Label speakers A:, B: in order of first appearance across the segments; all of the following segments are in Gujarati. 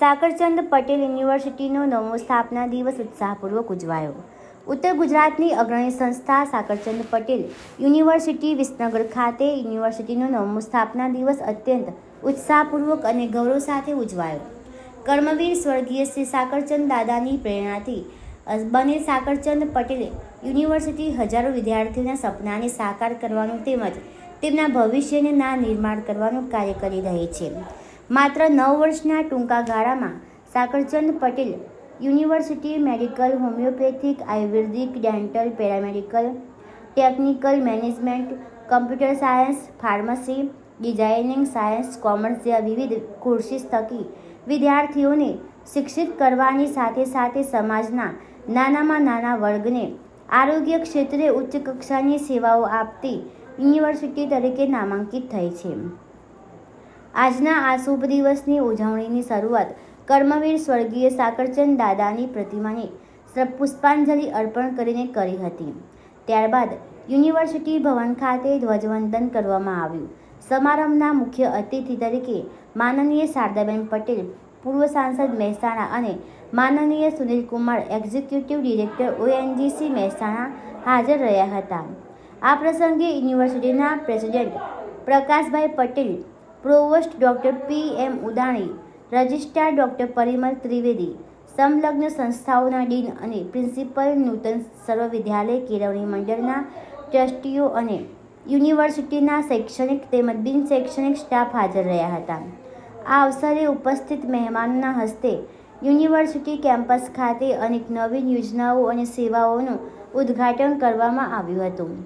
A: સાકરચંદ પટેલ યુનિવર્સિટીનો નવમો સ્થાપના દિવસ ઉત્સાહપૂર્વક ઉજવાયો. ઉત્તર ગુજરાતની અગ્રણી સંસ્થા સાકરચંદ પટેલ યુનિવર્સિટી વિસનગર ખાતે યુનિવર્સિટીનો નવમો સ્થાપના દિવસ અત્યંત ઉત્સાહપૂર્વક અને ગૌરવ સાથે ઉજવાયો. કર્મવીર સ્વર્ગીય શ્રી સાકરચંદ દાદાની પ્રેરણાથી બને સાકરચંદ પટેલે યુનિવર્સિટી હજારો વિદ્યાર્થીઓના સપનાને સાકાર કરવાનું તેમજ તેમના ભવિષ્યને ના નિર્માણ કરવાનું કાર્ય કરી રહી છે. માત્ર નવ વર્ષના ટૂંકા ગાળામાં Sakarchand Patel university medical, homoeopathic, ayurvedic, dental, paramedical, technical management, computer science, pharmacy, designing science, commerce જેવા વિવિધ કોર્સિસ થકી વિદ્યાર્થીઓને શિક્ષિત કરવાની સાથે સાથે સમાજના નાનામાં નાના વર્ગને આરોગ્ય ક્ષેત્રે ઉચ્ચ કક્ષાની સેવાઓ આપતી યુનિવર્સિટી તરીકે નામાંકિત થઈ છે. આજના આ શુભ દિવસની ઉજવણીની શરૂઆત કર્મવીર સ્વર્ગીય સાકરચંદ દાદાની પ્રતિમાને પુષ્પાંજલિ અર્પણ કરીને કરી હતી. ત્યારબાદ યુનિવર્સિટી ભવન ખાતે ધ્વજવંદન કરવામાં આવ્યું. સમારંભના મુખ્ય અતિથિ તરીકે માનનીય શારદાબેન પટેલ, પૂર્વ સાંસદ મહેસાણા અને માનનીય Sunilkumar executive director ONGC Mehsana હાજર રહ્યા હતા. આ પ્રસંગે યુનિવર્સિટીના president Prakashbhai Patel provost doctor P M Udani, registrar doctor Parimal Trivedi સંલગ્ન સંસ્થાઓના ડીન અને પ્રિન્સિપલ નૂતન સર્વ વિદ્યાલય કેળવણી મંડળના ટ્રસ્ટીઓ અને યુનિવર્સિટીના શૈક્ષણિક તેમજ બિન શૈક્ષણિક સ્ટાફ હાજર રહ્યા હતા. આ અવસરે ઉપસ્થિત મહેમાનોના હસ્તે યુનિવર્સિટી કેમ્પસ ખાતે અનેક નવીન યોજનાઓ અને સેવાઓનું ઉદ્ઘાટન કરવામાં આવ્યું હતું.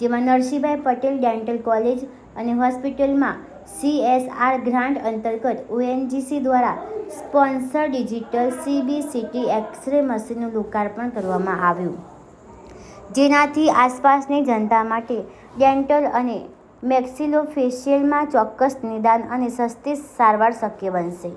A: જેમાં નરસિંહભાઈ પટેલ ડેન્ટલ કોલેજ અને હોસ્પિટલમાં સીએસઆર ગ્રાન્ટ અંતર્ગત ઓએનજીસી દ્વારા સ્પોન્સર ડિજિટલ સીબીસીટી એક્સરે મશીનનું લોકાર્પણ કરવામાં આવ્યું. જેનાથી આસપાસની જનતા માટે ડેન્ટલ અને મેક્સિલોફેશિયલમાં ચોક્કસ નિદાન અને સસ્તી સારવાર શક્ય બનશે.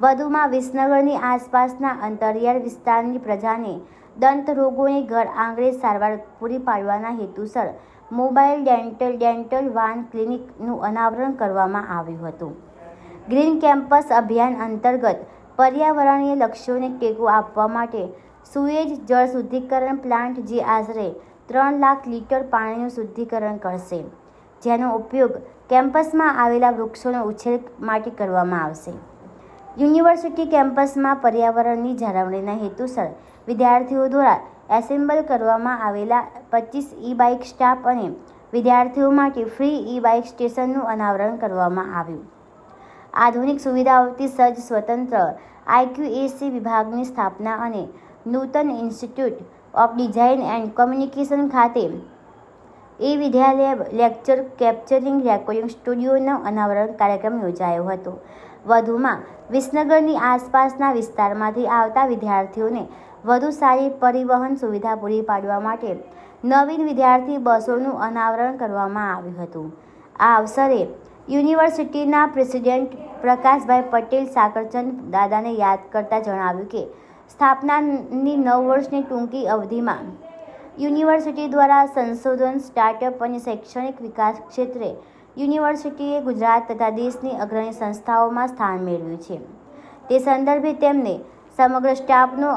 A: વધુમાં વિસનગરની આસપાસના અંતરિયાળ વિસ્તારની પ્રજાને દંત રોગોની ઘર આંગણે સારવાર પૂરી પાડવાના હેતુસર મોબાઈલ ડેન્ટલ ડેન્ટલ વાન ક્લિનિકનું અનાવરણ કરવામાં આવ્યું હતું. ગ્રીન કેમ્પસ અભિયાન અંતર્ગત પર્યાવરણીય લક્ષ્યોને ટેકો આપવા માટે સુએજ જળ શુદ્ધિકરણ પ્લાન્ટ જે આશરે ત્રણ લાખ લીટર પાણીનું શુદ્ધિકરણ કરશે. જેનો ઉપયોગ કેમ્પસમાં આવેલા વૃક્ષોનો ઉછેર માટે કરવામાં આવશે. યુનિવર્સિટી કેમ્પસમાં પર્યાવરણની જાળવણીના હેતુસર વિદ્યાર્થીઓ દ્વારા એસેમ્બલ કરવામાં આવેલા પચીસ ઈ બાઇક સ્ટાફ અને વિદ્યાર્થીઓ માટે ફ્રી ઈ બાઇક સ્ટેશનનું અનાવરણ કરવામાં આવ્યું. આધુનિક સુવિધાઓથી સજ્જ સ્વતંત્ર આઈક્યુએસી વિભાગની સ્થાપના અને Nootan institute of design and communication ખાતે એ વિદ્યાલય લેક્ચર કેપ્ચરિંગ રેકોર્ડિંગ સ્ટુડિયોનો અનાવરણ કાર્યક્રમ યોજાયો હતો. વધુમાં, વિસનગરની આસપાસના વિસ્તારમાંથી આવતા વિદ્યાર્થીઓને વધુ સારી પરિવહન સુવિધા પૂરી પાડવા માટે નવીન વિદ્યાર્થી બસોનું અનાવરણ કરવામાં આવ્યું હતું. આ અવસરે યુનિવર્સિટીના પ્રેસિડેન્ટ પ્રકાશભાઈ પટેલ સાકરચંદ દાદાને યાદ કરતા જણાવ્યું કે, સ્થાપનાની નવ વર્ષની ટૂંકી અવધિમાં યુનિવર્સિટી દ્વારા સંશોધન, સ્ટાર્ટઅપ અને શૈક્ષણિક વિકાસ ક્ષેત્રે યુનિવર્સિટીએ ગુજરાત તથા દેશની અગ્રણી સંસ્થાઓમાં સ્થાન મેળવ્યું છે. તે સંદર્ભે તેમને સમગ્ર સ્ટાફનો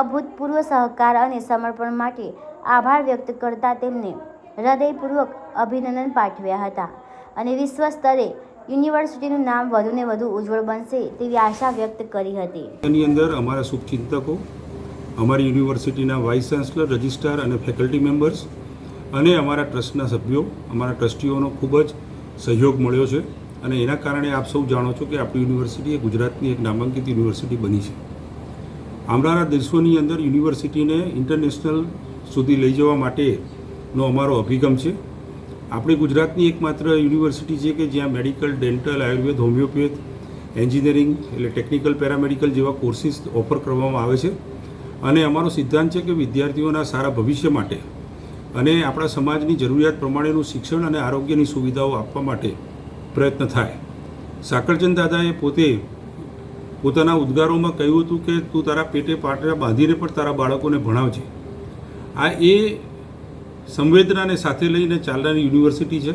A: અભૂતપૂર્વ સહકાર અને સમર્પણ માટે આભાર વ્યક્ત કરતા તેમને હૃદયપૂર્વક અભિનંદન પાઠવ્યા હતા અને વિશ્વ સ્તરે યુનિવર્સિટીનું નામ વધુને વધુ ઉજ્જવળ બનશે તેવી આશા વ્યક્ત કરી હતી.
B: એની અંદર અમારા શુભચિંતકો અમારી યુનિવર્સિટીના વાઇસ ચાન્સલર, રજિસ્ટ્રાર અને ફેકલ્ટી મેમ્બર્સ અને અમારા ટ્રસ્ટના સભ્યો, અમારા ટ્રસ્ટીઓનો ખૂબ જ સહયોગ મળ્યો છે અને એના કારણે આપ સૌ જાણો છો કે આપણી યુનિવર્સિટી એ ગુજરાતની એક નામાંકિત યુનિવર્સિટી બની છે. આવનારા દિવસોની અંદર યુનિવર્સિટીને ઇન્ટરનેશનલ સુધી લઈ જવા માટેનો અમારો અભિગમ છે. આપણી ગુજરાતની એકમાત્ર યુનિવર્સિટી છે કે જ્યાં medical, dental, Ayurveda, homeopath, engineering એટલે ટેકનિકલ પેરામેડિકલ જેવા કોર્સિસ ઓફર કરવામાં આવે છે. અને અમારો સિદ્ધાંત છે કે વિદ્યાર્થીઓના સારા ભવિષ્ય માટે અને આપણા સમાજની જરૂરિયાત પ્રમાણેનું શિક્ષણ અને આરોગ્યની સુવિધાઓ આપવા માટે પ્રયત્ન થાય. સાકરચંદ દાદાએ પોતે પોતાના ઉદ્ગારોમાં કહ્યું હતું કે, તું તારા પેટે પાટરા બાંધીને પણ તારા બાળકોને ભણાવજે. આ એ સંવેદનાને સાથે લઈને ચાલનારી યુનિવર્સિટી છે.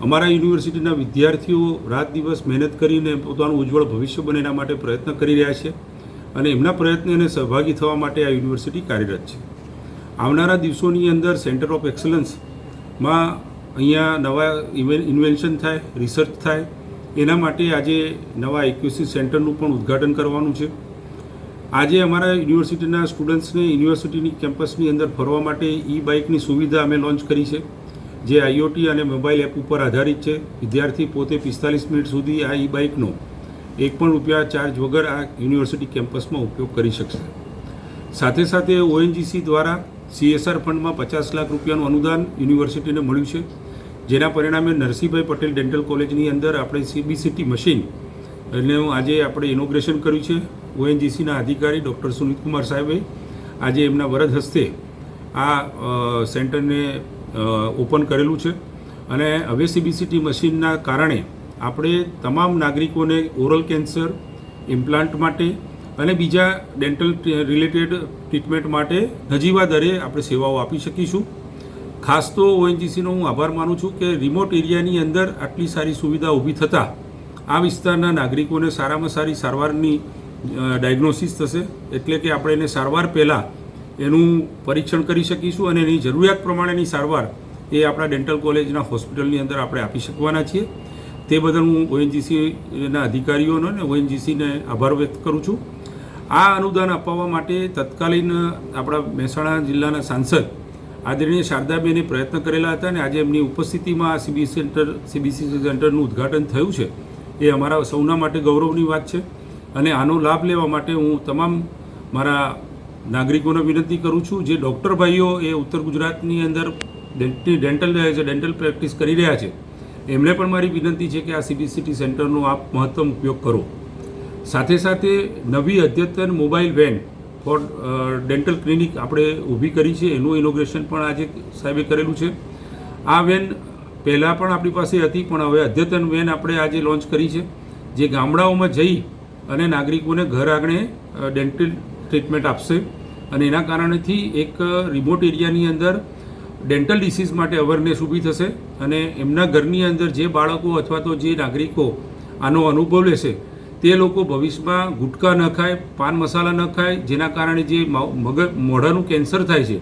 B: અમારા યુનિવર્સિટીના વિદ્યાર્થીઓ રાત દિવસ મહેનત કરીને પોતાનું ઉજ્જવળ ભવિષ્ય બને એના માટે પ્રયત્ન કરી રહ્યા છે. અને એમના પ્રયત્નને સહભાગી થવા માટે આ યુનિવર્સિટી કાર્યરત છે. આવનારા દિવસોની અંદર સેન્ટર ઓફ એક્સલન્સમાં અહીંયા નવા ઇન્વેન્શન થાય, રિસર્ચ થાય, એના માટે આજે નવા એક્યુસી સેન્ટરનું પણ ઉદ્ઘાટન કરવાનું છે. આજે અમારા યુનિવર્સિટીના સ્ટુડન્ટ્સને યુનિવર્સિટીની કેમ્પસની અંદર ફરવા માટે ઈ બાઇકની સુવિધા અમે લોન્ચ કરી છે, જે આઈઓટી અને મોબાઈલ એપ ઉપર આધારિત છે. વિદ્યાર્થી પોતે પિસ્તાલીસ મિનિટ સુધી આ ઈ બાઇકનો એક પણ રૂપિયા ચાર્જ વગર આ યુનિવર્સિટી કેમ્પસમાં ઉપયોગ કરી શકશે. સાથે સાથે ઓએનજીસી દ્વારા સીએસઆર ફંડમાં પચાસ લાખ રૂપિયાનું અનુદાન યુનિવર્સિટીને મળ્યું છે. જેના પરિણામે નરસિંહભાઈ પટેલ ડેન્ટલ કોલેજની અંદર આપણે સીબીસીટી મશીન એને આજે આપણે ઇનોગ્રેશન કર્યું છે. ઓએનજીસીના અધિકારી ડૉક્ટર સુનિત કુમાર સાહેબે આજે એમના વરદ હસ્તે આ સેન્ટરને ઓપન કરેલું છે. અને હવે સીબીસીટી મશીનના કારણે આપણે તમામ નાગરિકોને ઓરલ કેન્સર ઇમ્પ્લાન્ટ માટે અને બીજા ડેન્ટલ રિલેટેડ ટ્રીટમેન્ટ માટે નજીવા દરે આપણે સેવાઓ આપી શકીશું. ખાસ તો ઓએનજીસીનો હું આભાર માનું છું કે રિમોટ એરિયાની અંદર આટલી સારી સુવિધા ઊભી થતાં આ વિસ્તારના નાગરિકોને સારામાં સારી સારવારની ડાયગ્નોસિસ થશે એટલે કે આપણે એને સારવાર પહેલાં એનું પરીક્ષણ કરી શકીશું અને એની જરૂરિયાત પ્રમાણેની સારવાર એ આપણા ડેન્ટલ કોલેજના હોસ્પિટલની અંદર આપણે આપી શકવાના છીએ. તે બદલ હું ઓએનજીસીના અધિકારીઓનો અને ઓએનજીસીને આભાર વ્યક્ત કરું છું. આ અનુદાન અપાવવા માટે તત્કાલીન આપણા મહેસાણા જિલ્લાના સાંસદ આદરણીય શારદાબેને પ્રયત્ન કરેલા હતા અને આજે એમની ઉપસ્થિતિમાં આ સીબી સેન્ટર સીબીસી સેન્ટરનું ઉદ્ઘાટન થયું છે. એ અમારા સૌના માટે ગૌરવની વાત છે અને આનો લાભ લેવા માટે હું તમામ મારા નાગરિકોને વિનંતી કરું છું. જે ડૉક્ટર ભાઈઓ એ ઉત્તર ગુજરાતની અંદર ડેન્ટી ડેન્ટલ ડેન્ટલ પ્રેક્ટિસ કરી રહ્યા છે એમને પણ મારી વિનંતી છે કે આ સીબીસીટી સેન્ટરનો આપ મહત્તમ ઉપયોગ કરો. સાથે સાથે નવી અદ્યતન mobile van for dental clinic આપણે ઊભી કરી છે. એનું ઇનોગ્રેશન પણ આજે સાહેબે કરેલું છે. આ વેન પહેલાં પણ આપણી પાસે હતી, પણ હવે અદ્યતન વેન આપણે આજે લોન્ચ કરી છે. જે ગામડાઓમાં જઈ અને નાગરિકોને ઘર આંગણે ડેન્ટલ ટ્રીટમેન્ટ આપશે અને એના કારણેથી એક રિમોટ એરિયાની અંદર ડેન્ટલ ડિસીઝ માટે અવેરનેસ ઊભી થશે અને એમના ઘરની અંદર જે બાળકો અથવા તો જે નાગરિકો આનો અનુભવ લેશે, તે લોકો ભવિષ્યમાં ગુટકા ન ખાય, પાન મસાલા ન ખાય, જેના કારણે જે મગજ મોઢાનું કેન્સર થાય છે,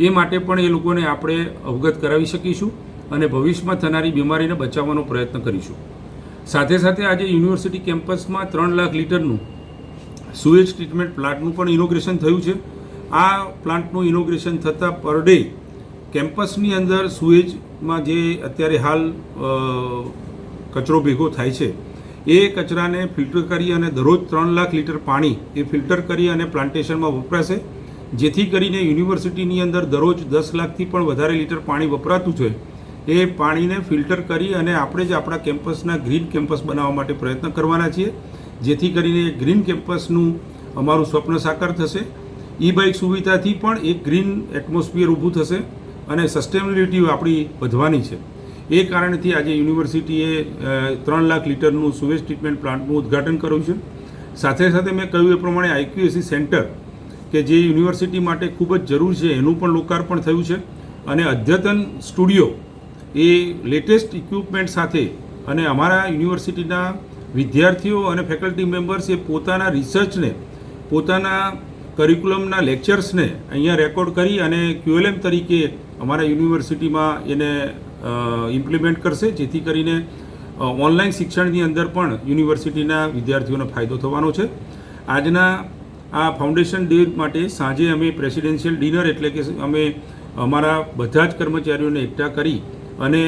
B: એ માટે પણ એ લોકોને આપણે અવગત કરાવી શકીશું અને ભવિષ્યમાં થનારી બીમારીને બચાવવાનો પ્રયત્ન કરીશું. સાથે સાથે આજે યુનિવર્સિટી કેમ્પસમાં ત્રણ લાખ લીટરનું સુએજ ટ્રીટમેન્ટ પ્લાન્ટનું પણ ઇનોગ્રેશન થયું છે. આ પ્લાન્ટનું ઇનોગ્રેશન થતાં પર ડે કેમ્પસની અંદર સુએજમાં જે અત્યારે હાલ કચરો ભેગો થાય છે, એ કચરાને ફિલ્ટર કરી અને દરરોજ ત્રણ લાખ લીટર પાણી એ ફિલ્ટર કરી અને પ્લાન્ટેશનમાં વપરાશે. જેથી કરીને યુનિવર્સિટીની અંદર દરરોજ દસ લાખથી પણ વધારે લીટર પાણી વપરાતું છે. એ પાણીને ફિલ્ટર કરી અને આપણે જ આપણા કેમ્પસના ગ્રીન કેમ્પસ બનાવવા માટે પ્રયત્ન કરવાના છીએ. જેથી કરીને ગ્રીન કેમ્પસનું અમારું સ્વપ્ન સાકાર થશે. ઈ બાઇક સુવિધાથી પણ એક ગ્રીન એટમોસ્ફિયર ઊભું થશે. અને સસ્ટેનેબિલિટી આપણી વધવાની છે. એ કારણથી આજે યુનિવર્સિટીએ ત્રણ લાખ લીટરનું સુવેજ ટ્રીટમેન્ટ પ્લાન્ટનું ઉદ્ઘાટન કર્યું છે. સાથે સાથે મેં કહ્યું એ પ્રમાણે આઈક્યુએસી સેન્ટર કે જે યુનિવર્સિટી માટે ખૂબ જ જરૂર છે, એનું પણ લોકાર્પણ થયું છે. અને અદ્યતન સ્ટુડિયો એ લેટેસ્ટ ઇક્વિપમેન્ટ સાથે અને અમારા યુનિવર્સિટીના વિદ્યાર્થીઓ અને ફેકલ્ટી મેમ્બર્સ એ પોતાના રિસર્ચને પોતાના કરિક્યુલમના લેક્ચર્સને અહીંયા રેકોર્ડ કરી અને ક્યુએલએમ તરીકે અમારા યુનિવર્સિટીમાં એને ઇમ્પ્લિમેન્ટ કરશે, જેથી કરીને ઓનલાઈન શિક્ષણની અંદર પણ યુનિવર્સિટીના વિદ્યાર્થીઓને ફાયદો થવાનો છે. આજના આ ફાઉન્ડેશન ડે માટે સાંજે અમે પ્રેસિડેન્શિયલ ડિનર એટલે કે અમે અમારા બધા જ કર્મચારીઓને એકઠા કરી અને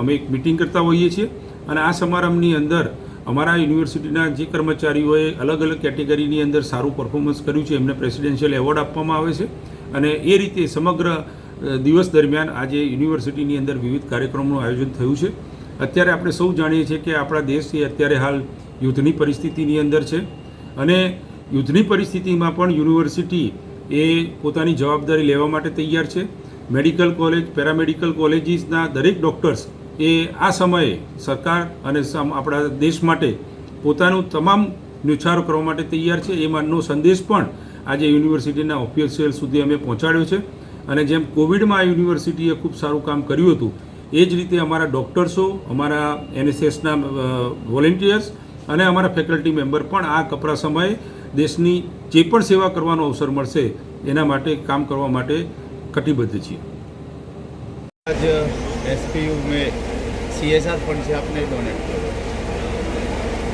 B: અમે એક મિટિંગ કરતા હોઈએ છીએ. અને આ સમારંભની અંદર અમારા યુનિવર્સિટીના જે કર્મચારીઓએ અલગ અલગ કેટેગરીની અંદર સારું પરફોર્મન્સ કર્યું છે, એમને પ્રેસિડેન્શિયલ એવોર્ડ આપવામાં આવે છે. અને એ રીતે સમગ્ર દિવસ દરમિયાન આજે યુનિવર્સિટીની અંદર વિવિધ કાર્યક્રમોનું આયોજન થયું છે. અત્યારે આપણે સૌ જાણીએ છીએ કે આપણા દેશ એ અત્યારે હાલ યુદ્ધની પરિસ્થિતિની અંદર છે અને યુદ્ધની પરિસ્થિતિમાં પણ યુનિવર્સિટી એ પોતાની જવાબદારી લેવા માટે તૈયાર છે. મેડિકલ કોલેજ, પેરામેડિકલ કોલેજીસના દરેક ડૉક્ટર્સ એ આ સમયે સરકાર અને આપણા દેશ માટે પોતાનું તમામ ન્યોછારો કરવા માટે તૈયાર છે. એ માનનો સંદેશ પણ આજે યુનિવર્સિટીના ઓફિશિયલ સુધી અમે પહોંચાડ્યો છે. અને જેમ કોવિડમાં આ યુનિવર્સિટીએ ખૂબ સારું કામ કર્યું હતું એ જ રીતે અમારા ડૉક્ટર્સો અમારા એનએસએસના વોલેન્ટિયર્સ અને અમારા ફેકલ્ટી મેમ્બર પણ આ કપરા સમયે દેશની જે પણ સેવા કરવાનો અવસર મળશે એના માટે કામ કરવા માટે કટિબદ્ધ છીએ
C: आज एस में सी एस आर फंड से आपने डोनेट किया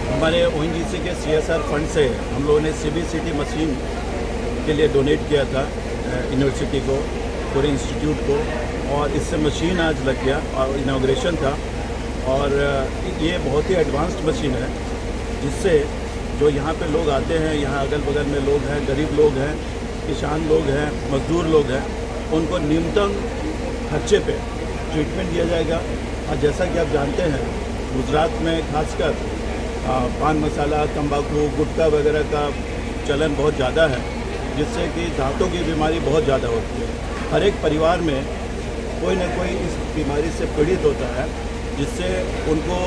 C: हमारे ओ के सी एस आर फंड से हम लोगों ने C B C T machine के लिए डोनेट किया था यूनिवर्सिटी को पूरे इंस्टीट्यूट को और इससे मशीन आज लग गया और इनाग्रेशन था। और ये बहुत ही एडवांस्ड मशीन है, जिससे जो यहाँ पे लोग आते हैं, यहाँ अगल बगल में लोग हैं, गरीब लोग हैं, किसान लोग हैं, मजदूर लोग हैं, उनको न्यूनतम खर्चे पे ट्रीटमेंट दिया जाएगा। और जैसा कि आप जानते हैं, गुजरात में खासकर पान मसाला, तंबाकू, गुटखा वगैरह का चलन बहुत ज़्यादा है। जिससे कि दांतों की बीमारी बहुत ज़्यादा होती है। हर एक परिवार में कोई ना कोई इस बीमारी से पीड़ित होता है, जिससे उनको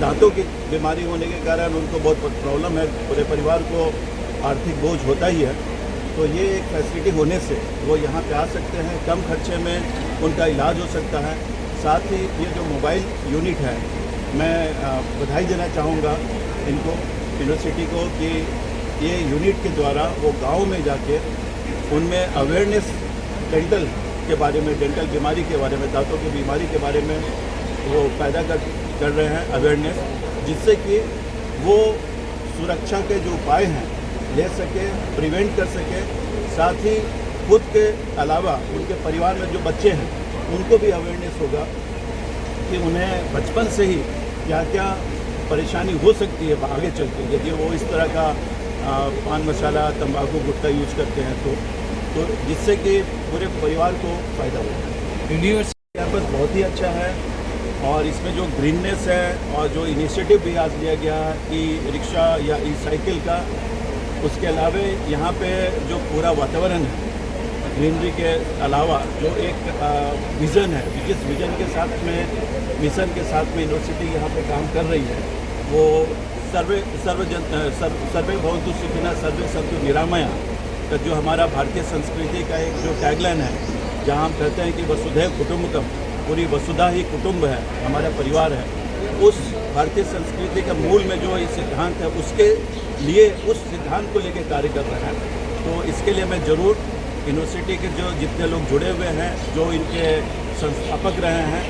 C: दांतों की बीमारी होने के कारण उनको बहुत प्रॉब्लम है, पूरे परिवार को आर्थिक बोझ होता ही है। तो ये एक फैसिलिटी होने से वो यहाँ पे आ सकते हैं, कम खर्चे में उनका इलाज हो सकता है। साथ ही ये जो मोबाइल यूनिट है, मैं बधाई देना चाहूँगा इनको, यूनिवर्सिटी को कि ये यूनिट के द्वारा वो गाँव में जाके उनमें अवेयरनेस डेंटल के बारे में डेंटल बीमारी के बारे में, दांतों की बीमारी के बारे में वो पैदा कर कर रहे हैं अवेयरनेस जिससे कि वो सुरक्षा के जो उपाय हैं, ले सके प्रिवेंट कर सके, साथ ही खुद के अलावा उनके परिवार में जो बच्चे हैं, उनको भी अवेयरनेस होगा कि उन्हें बचपन से ही क्या क्या परेशानी हो सकती है, आगे चल के, यदि वो इस तरह का पान मसाला तंबाकू गुटखा यूज़ करते हैं तो तो जिससे कि पूरे परिवार को फ़ायदा होगा
D: यूनिवर्सिटी
C: कैंपस बहुत ही अच्छा है और इसमें जो ग्रीननेस है और जो इनिशिएटिव भी आज लिया गया है ई रिक्शा या ई साइकिल का उसके अलावा यहाँ पे जो पूरा वातावरण है ग्रीनरी के अलावा जो एक विज़न है जिस विज़न के साथ में मिशन के साथ में यूनिवर्सिटी यहाँ पे काम कर रही है वो सर्वे, सर्व जन सर्व सर्वे भवंतु सुखिना सर्वे संतु निरामया। का जो हमारा भारतीय संस्कृति का एक जो टैगलाइन है, जहाँ हम कहते हैं कि वसुधैव कुटुम्बकम, पूरी वसुधा ही कुटुंब है, हमारा परिवार है, उस भारतीय संस्कृति का मूल में जो ये सिद्धांत है, उसके लिए, उस सिद्धांत को लेकर कार्य कर रहे हैं। तो इसके लिए मैं ज़रूर यूनिवर्सिटी के जो जितने लोग जुड़े हुए हैं, जो इनके संस्थापक रहे हैं,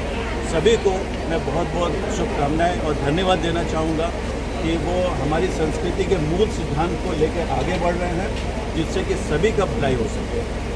C: सभी को मैं बहुत बहुत शुभकामनाएँ और धन्यवाद देना चाहूँगा। कि वो हमारी संस्कृति के मूल सिद्धांत को लेकर आगे बढ़ रहे हैं जिससे कि सभी का भलाई हो सके